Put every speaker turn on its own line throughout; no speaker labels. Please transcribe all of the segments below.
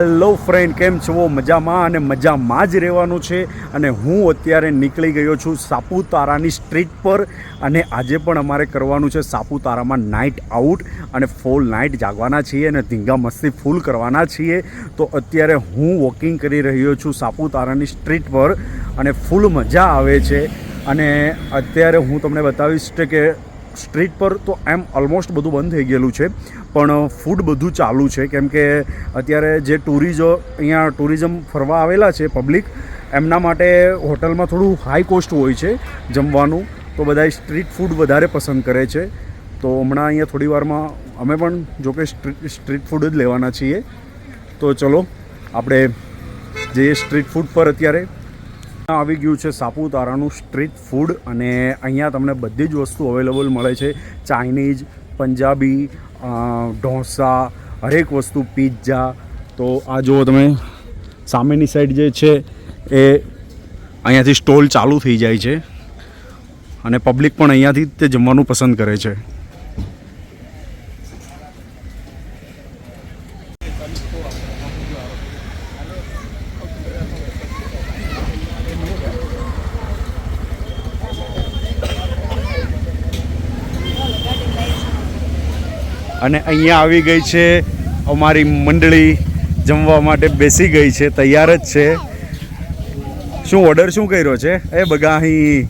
Hello friend કેમ છો? મજામાં અને મજામાં જ રહેવાનું છે. અને હું અત્યારે નીકળી ગયો છું સાપુતારાની સ્ટ્રીટ પર. અને આજે પણ અમારે કરવાનું છે સાપુતારામાં નાઇટ આઉટ અને ફૂલ નાઇટ જાગવાના છીએ અને ધીંગા મસ્તી ફૂલ કરવાના છીએ. તો અત્યારે હું વોકિંગ કરી રહ્યો છું સાપુતારાની સ્ટ્રીટ પર. અને ફૂલ મજા આવે છે. અને અત્યારે હું તમને બતાવીશ કે સ્ટ્રીટ પર તો એમ ઓલમોસ્ટ બધું બંધ થઈ ગયેલું છે. પણ ફૂડ બધું ચાલુ છે. કેમ કે અત્યારે જે ટુરિઝો અહીંયા ટુરિઝમ ફરવા આવેલા છે પબ્લિક એમના માટે હોટલમાં થોડું હાઈ કોસ્ટ હોય છે જમવાનું. તો બધા સ્ટ્રીટ ફૂડ વધારે પસંદ કરે છે. તો હમણાં અહીંયા થોડી વારમાં અમે પણ જો કે સ્ટ્રીટ સ્ટ્રીટ ફૂડ જ લેવાના છીએ. તો ચલો, આપણે જઈએ સ્ટ્રીટ ફૂડ પર અત્યારે આવી ગયું છે સાપુતારાનું સ્ટ્રીટ ફૂડ અને અહીંયા તમને બધી જ વસ્તુ અવેલેબલ મળે છે. ચાઇનીઝ પંજાબી ઢોંસા, હરેક વસ્તુ પીઝા તો આ જુઓ તમે, સામેની સાઈડ જે છે, એ અહીંયાથી સ્ટોલ ચાલુ થઈ જાય છે. અને પબ્લિક પણ અહીંયાથી તે જમવાનું પસંદ કરે છે. અને અહીંયા આવી ગઈ છે. અમારી મંડળી જમવા માટે બેસી ગઈ છે તૈયાર જ છે. શું ઓર્ડર શું કર્યો છે? એ બગાહી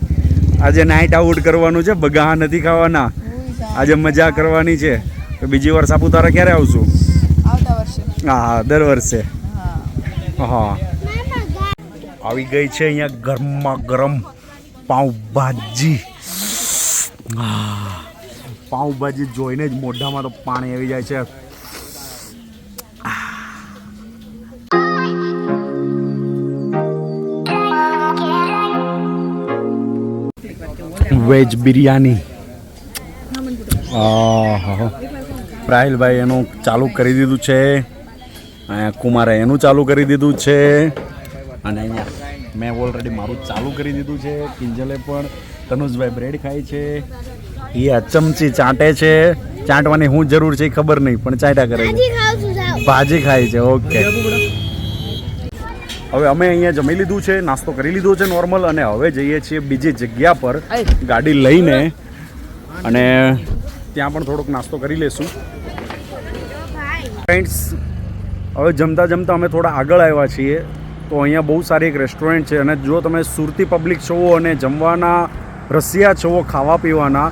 આજે નાઇટ આઉટ કરવાનું છે બગાહા નથી ખાવાના. આજે મજા કરવાની છે. તો બીજી વાર સાપુતારા ક્યારે આવશું? હા હા દર વર્ષે.
હા.
હા. આવી ગઈ છે અહીંયા ગરમા ગરમ પાઉંભાજી. આહ, પાઉંભાજી જોઈને જ મોઢામાં તો પાણી આવી જાય છે. વેજ બિરયાની. પ્રાહિલભાઈ રાહિલભાઈ એનું ચાલુ કરી દીધું છે. કુમારે એનું ચાલુ કરી દીધું છે. અને અહીંયા મેં ઓલરેડી મારું ચાલુ કરી દીધું છે. કિંજલે પણ તનુજભાઈ બ્રેડ ખાય છે. એ આ ચમચી ચાટે છે. ચાટવાની હું જરૂર છે એ ખબર નહીં પણ ચાટા કરે છે. ભાજી ખાય છે ઓકે. હવે અમે અહીંયા જમી લીધું છે નાસ્તો કરી લીધો છે નોર્મલ અને હવે જઈએ છીએ બીજી જગ્યા પર ગાડી લઈને. અને ત્યાં પણ થોડોક નાસ્તો કરી લેશું. ફ્રેન્ડ્સ હવે જમતા જમતા અમે થોડા આગળ આવ્યા છીએ. તો અહીંયા બહુ સારી એક રેસ્ટોરન્ટ છે. અને જો તમે સુરતી પબ્લિક છો અને જમવાના રસિયા છો ખાવા પીવાના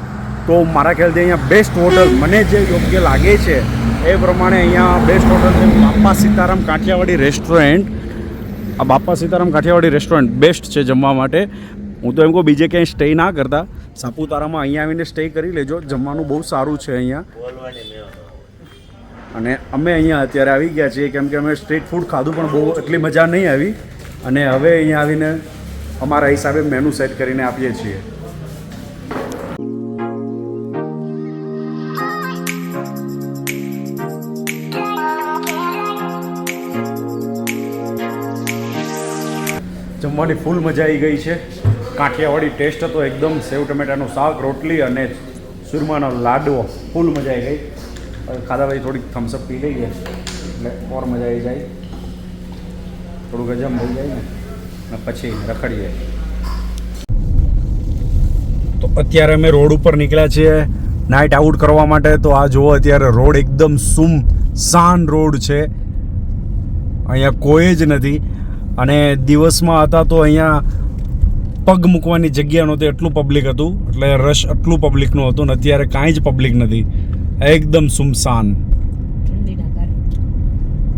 તો મારા ખ્યાલથી અહીંયા બેસ્ટ હોટલ મને જે યોગ્ય લાગે છે, એ પ્રમાણે અહીંયા બેસ્ટ હોટલ છે બાપા સીતારામ કાઠિયાવાડી રેસ્ટોરન્ટ આ બાપા સીતારામ કાઠિયાવાડી રેસ્ટોરન્ટ બેસ્ટ છે જમવા માટે. હું તો એમ કહું, બીજે ક્યાંય સ્ટે ના કરતા. સાપુતારામાં અહીંયા આવીને સ્ટે કરી લેજો, જમવાનું બહુ સારું છે અહીંયા. અને અમે અહીંયા અત્યારે આવી ગયા છીએ, કેમ કે અમે સ્ટ્રીટ ફૂડ ખાધું પણ બહુ એટલી મજા નહીં આવી. અને હવે અહીંયા આવીને અમારા હિસાબે મેનુ સેટ કરીને આપીએ છીએ. જમવાની ફૂલ મજા આવી ગઈ છે. કાઠિયાવાડી ટેસ્ટ હતો એકદમ. સેવ ટમેટાનું શાક, રોટલી અને સુરમાનો લાડવો. ફૂલ મજા આવી ગઈ. ખાધા પછી થોડીક થમ્સઅપ પી લઈએ. એટલે ઓર મજા આવી જાય. થોડું ગજમ થઈ જાય ને. અને પછી રખડીએ. તો અત્યારે અમે રોડ ઉપર નીકળ્યા છીએ. નાઇટ આઉટ કરવા માટે. તો આ જુઓ અત્યારે રોડ એકદમ સુમ શાન રોડ છે. અહીંયા કોઈ જ નથી. અને દિવસમાં હતા તો અહીંયા પગ મૂકવાની જગ્યા નહોતી એટલું પબ્લિક હતું. એટલે રશ એટલું પબ્લિકનું હતું ને અત્યારે કાંઈ જ પબ્લિક નથી. એકદમ સુમસાન.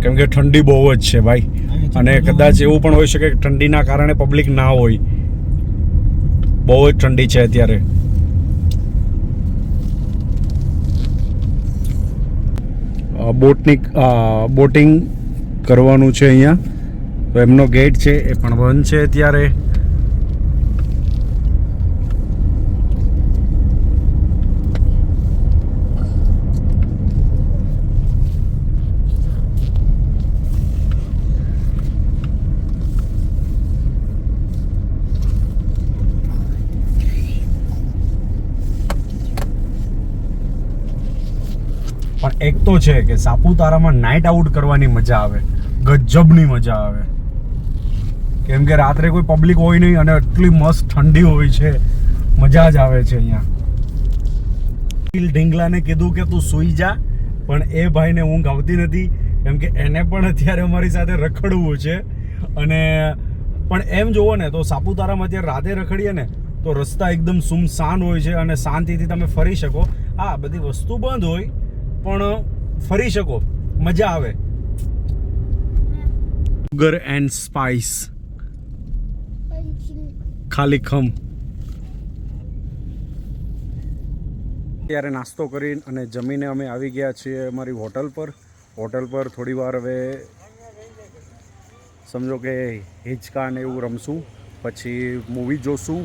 કેમ કે ઠંડી બહુ જ છે ભાઈ. અને કદાચ એવું પણ હોઈ શકે કે ઠંડીના કારણે પબ્લિક ના હોય. બહુ જ ઠંડી છે અત્યારે. બોટની બોટિંગ કરવાનું છે અહીંયા. તો એમનો ગેટ છે, એ પણ બંધ છે અત્યારે. પણ એક તો છે કે સાપુતારામાં નાઇટ આઉટ કરવાની મજા આવે. ગજબની મજા આવે. કેમ કે રાત્રે કોઈ પબ્લિક હોય નહીં અને એટલી મસ્ત ઠંડી હોય છે. મજા જ આવે છે અહીંયા. ઢીંગલાને કીધું કે તું સૂઈ જા, પણ એ ભાઈને ઊંઘ આવતી નથી. કેમ કે એને પણ અત્યારે અમારી સાથે રખડવું છે. અને પણ એમ જુઓ ને, તો સાપુતારામાં અત્યારે રાતે રખડીએ ને, તો રસ્તા એકદમ સુમસાન હોય છે અને શાંતિથી તમે ફરી શકો. હા, બધી વસ્તુ બંધ હોય, પણ ફરી શકો. મજા આવે. સુગર એન્ડ સ્પાઇસ ખાલી ખમ. ત્યારે નાસ્તો કરીને અને જમીને અમે આવી ગયા છીએ અમારી હોટલ પર. હોટલ પર થોડી વાર હવે સમજો કે હિંચકા ને એવું રમશું, પછી મૂવી જોશું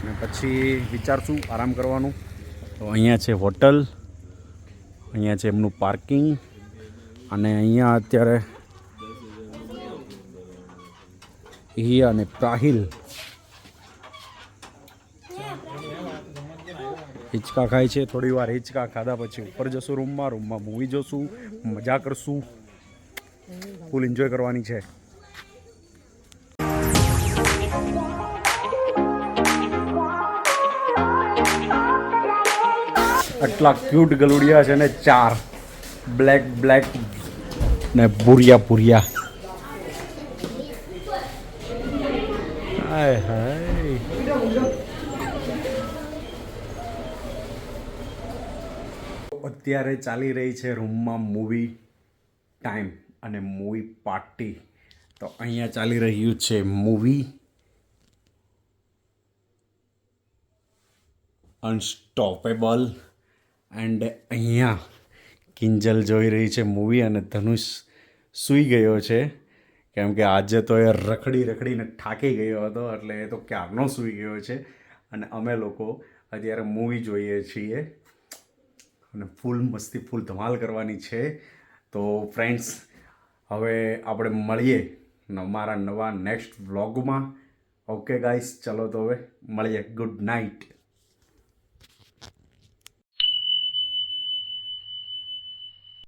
અને પછી વિચારશું આરામ કરવાનું. તો અહીંયા છે હોટલ, અહીંયા છે એમનું પાર્કિંગ અને અહીંયા અત્યારે હિયા અને પ્રાહિલ હિંચકા ખાય છે, થોડી વાર હિંચકા ખાધા પછી ઉપર જશું રૂમમાં રૂમમાં મૂવી જોશું, મજા કરશું. ફૂલ એન્જોય કરવાની છે. આટલા ક્યુટ ગલુડિયા છે ને ચાર. બ્લેક બ્લેક ને ભૂરિયા ભૂરિયા. હાય હાય. અત્યારે ચાલી રહી છે રૂમમાં મૂવી ટાઈમ અને મૂવી પાર્ટી. તો અહીંયા ચાલી રહ્યું છે મૂવી અનસ્ટોપેબલ એન્ડ અહીંયા કિંજલ જોઈ રહી છે મૂવી અને ધનુષ સૂઈ ગયો છે. કેમ કે આજે તો એ રખડી રખડીને થાકી ગયો હતો, એટલે એ તો ક્યારનો સૂઈ ગયો છે. અને અમે લોકો અત્યારે મૂવી જોઈએ છીએ. અને ફૂલ મસ્તી, ફૂલ ધમાલ કરવાની છે. તો ફ્રેન્ડ્સ હવે આપણે મળીએ મારા નવા નેક્સ્ટ વ્લોગમાં ઓકે ગાઈસ ચલો તો હવે મળીએ. Good night